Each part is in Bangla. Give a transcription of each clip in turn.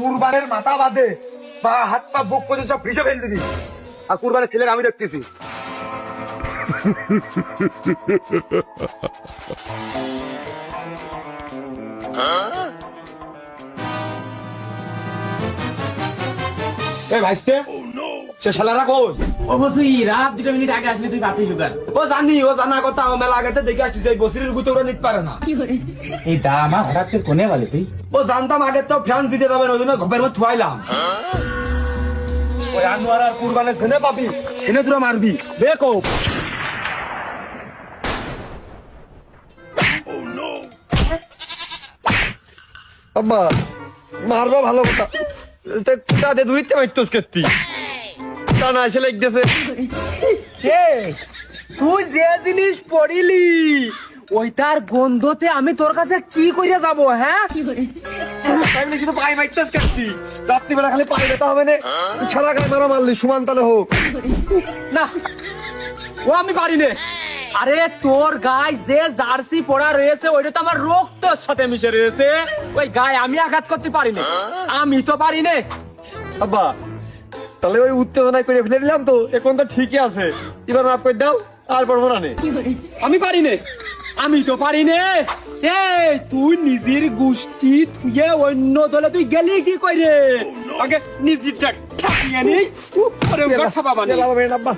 কুরবানের মাথা বাঁধে, বা হাত পা বুক করে সব ফ্রিজে ফেলে দিবি। আর কুরবানের ছেলের আমি দেখতেছি। এই ভাইস্তে সে শালারা কই? অবশ্যই রাত দুটো মিনিট আগে আসলে তুই বাতি সুগার। ও জানি ও জানা কথা ও মেলা আগেতে দেখে আসছিস এই বসিরের গুতো ওরা নিতে পারে না। এই দা আমার হঠাৎ করে কোনে বলে তুই? ও জানতাম আগে তো ফ্রান্স দিতে যাবে না ওই জন্য ঘরের মধ্যে থুয়াইলাম। ওই আনোয়ার আর কুরবানের ছেলে পাবি ছেলে তোরা মারবি। দেখো আব্বা মারবা ভালো কথা। তাতে দুইতে মারতোস কেতি তা না এসে লেগেছে তুই যে জিনিস পড়িলি ওইটার গন্ধতে আমি তোর কাছে কি করে যাব হ্যাঁ? আমি কিন্তু পাই মারতোস কেতি রাত্রিবেলা খালি পাই ব্যথা হবে না। ছাড়া গায়ে মারা মারলি সমান তালে হোক। না ও আমি পারি নে। আরে তোর গায়ে যে জার্সি পড়া রয়েছে ওইটা তো আমার রক্তর সাথে মিশে রয়েছে। ওই গায়ে আমি আঘাত করতে পারি না। আমি তো পারি নে। আব্বা তাহলে ওই উত্তেজনায় করে ফেলে দিলাম তো এখন তো ঠিকই আছে। এবার মাপ করে দাও আর পড়ব না। নে আমি পারি নে? আমি তো পারি নে। তুই নিজের গোষ্ঠী থুয়ে অন্য দলে তুই গেলি কি করে আগে নিজেরটা ঠাকিয়ে নি। আরে কথা বাবা নি। গেলাম আমি, আব্বা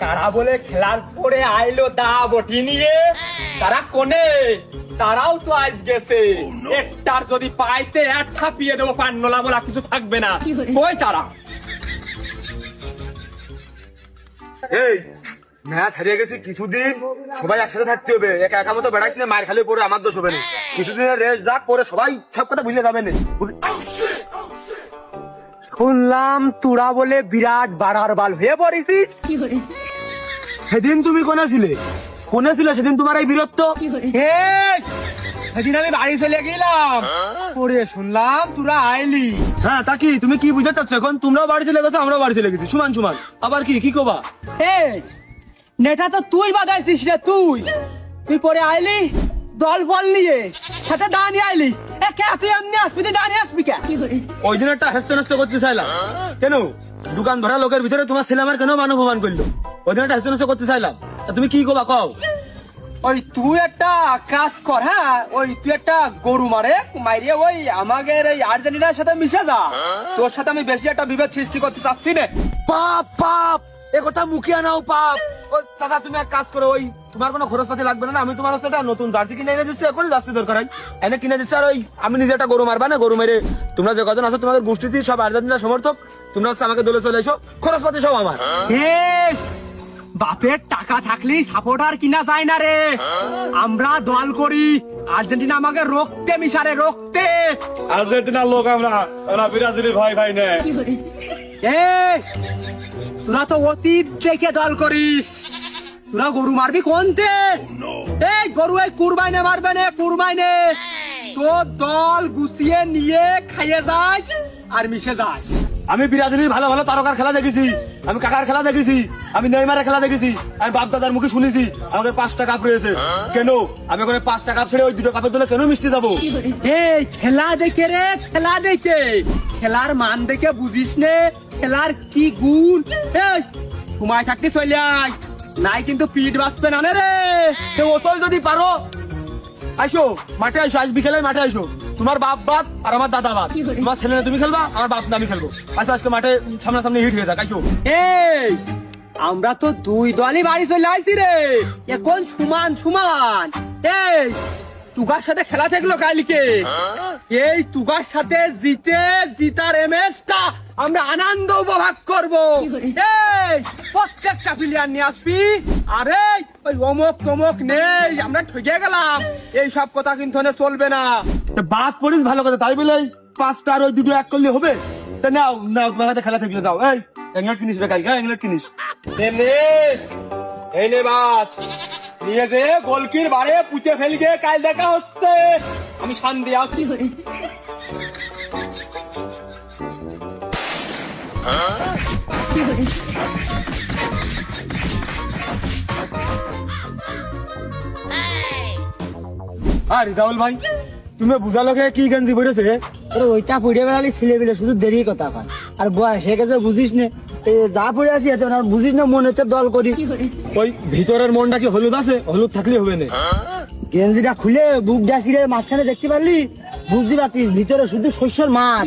কারা বলে খেলার পরে আইলো দা বটি নিয়ে? তারা কোনে? তারাও তো আজ গেছে। একটার যদি পাইতে এক খাপিয়ে দেবো পান্নলা বলা কিছু থাকবে না। কই তারা? এই ম্যাচ হারিয়ে গেছি কিছুদিন সবাই একসাথে থাকতে হবে। একা একা মতো বেড়াইছি না মার খালি পরে আমার দোষ হবে না। কিছুদিনের রেস্ট যাক পরে সবাই সব কথা বুঝলে যাবে না। শুনলাম তোরা বলে বিরাট বাড়ার বাল হয়ে পড়েছিস। সেদিন তুমি কোনে ছিলে? কোনে ছিলে সেদিন তোমার এই বীরত্ব? এই, সেদিন আমি বাড়ি চলে গেলাম। পরে শুনলাম তোরা আইলি। হ্যাঁ তা কি? তুমি কি বুঝতে চাচ্ছ এখন? তোমরাও বাড়ি চলে গেছো আমরাও বাড়ি চলে গেছি। সমান সমান। আবার কি? কি কবা? এই নেটা তো তুই বাদাইছিস রে তুই। তুই পরে আইলি দল বল নিয়ে সাথে দাঁড়িয়ে আইলি। এ কে তুই এমনি আসবি? তুই দাঁড়িয়ে আসবি কে? ওই দিন একটা হেস্ত নষ্ট করতে চাইলাম কেন? দোকান ভরা লোকের ভিতরে তোমার ছেলে আমার কেন মানব অপমান করল? ওই দিন একটা হেস্ত নষ্ট করতে চাইলাম। তুমি কি কবা? কও। ওই তুই একটা কাজ কর হ্যাঁ? ওই তুই একটা গরু মারে মারিয়ে ওই আমাদের এই আর্জেন্টিনার সাথে মিশে যা। তোর সাথে আমি বেশি একটা বিভেদ সৃষ্টি করতে চাচ্ছি না। পাপ পাপ! এ কথা মুখিয়া নাও পাপ। ও দাদা তুমি এক কাজ করো ওই তোমার কোনো খরচ পাতি লাগবে না আমি তোমার হচ্ছে একটা নতুন জার্সি কিনে এনে দিচ্ছি এখনই জার্সি দরকার হয়। এনে কিনে দিচ্ছি আর ওই আমি নিজে একটা গরু মারবা না গরু মেরে। তোমরা যে কজন আছো তোমাদের গোষ্ঠীতে সব আর্জেন্টিনা সমর্থক তোমরা হচ্ছে আমাকে দলে চলে এসো। খরচ পাতি সব আমার। বাপের টাকা থাকলেই সাপোর্টার কিনা যায় না রে। আমরা দল করি আর্জেন্টিনা আমাকে রক্তে মিশারে রক্তে। আর্জেন্টিনার লোক আমরা ওরা বিরাজিলি ভাই ভাই নে। এই, তোরা তো অতীত দেখে দল করিস। তোরা গরু মারবি কোনতে এই গরু এই কুরবাইনে মারবে নে কুরবাইনে। তোর দল গুছিয়ে নিয়ে খাইয়ে যাস আর মিশে যাস। আমি বিরাজিলির ভালো ভালো তারকার খেলা দেখেছি আমি কাকার খেলা দেখেছি আমি নেইমারের খেলা দেখেছি আমি বাপ দাদার মুখে শুনেছি আমাকে পাঁচটা কাপ রয়েছে। কেন? আমি ওখানে পাঁচটা কাপ ছেড়ে ওই দুটো কাপের দলে কেন মিশতে যাব? এই খেলা দেখে রে খেলা দেখে। খেলার মান দেখে বুঝিস নে খেলার কি গুণ? এই সময় থাকতে চলে আয় নাই কিন্তু পিঠ বাঁচবে না রে। তো অতই যদি পারো আইসো মাঠে আইসো আজ বিকেলে মাঠে আইসো। তোমার বাপ বাপ আর আমার দাদা বাপ তোমার ছেলে তুমি খেলবা আমার বাপ না আমি খেলব। আচ্ছা আজকে মাঠে সামনাসামনি হিট হয়ে যাক আইসো। এই আমরা তো দুই দলই বাড়ি চলে আইছি রে। এখন সমান সমান? এই তুগার সাথে খেলা থাকল কালকে। এই তুগার সাথে জিতে জিতার এমএসটা আমরা আনন্দ উপভোগ করব। এই প্রত্যেকটা প্লেয়ার নিয়ে আসবি। আরে ওই অমক তমক নেই আমরা ঠকে গেলাম। এই সব কথা কিন্তু এখানে চলবে না। বাদ পড়িস ভালো কথা তাই বলে পাঁচটা আর ওই দুটো এক করলে হবে? তা নাও নাও তোমার হাতে খেলা থাকলে দাও। এই এঙ্গেল কিনিস রে কালকে এঙ্গেল কিনিস। নে নে এই নে বাস। নিয়ে যে গোলকির বারে পুঁতে ফেলগে কাল দেখা হচ্ছে। আমি শান্তি আসি আর রিজাউল ভাই। তুমি বুঝালো কে কি গেঞ্জি পরেছে ওইটা পড়ে বেড়ালি ছেলে বেলে শুধু দেরি কথা কয়। আর বয়স হয়ে গেছে বুঝিস না? যা পড়ে আছি এত না বুঝিস না মনে দল করি ওই ভিতরের মনটা কি হলুদ আছে? হলুদ থাকলে হবে না? গেঞ্জিটা খুলে বুক ডাসিরে মাঝখানে দেখতে পারলি? বুঝতে পারছিস ভিতরে শুধু শস্যর মাঠ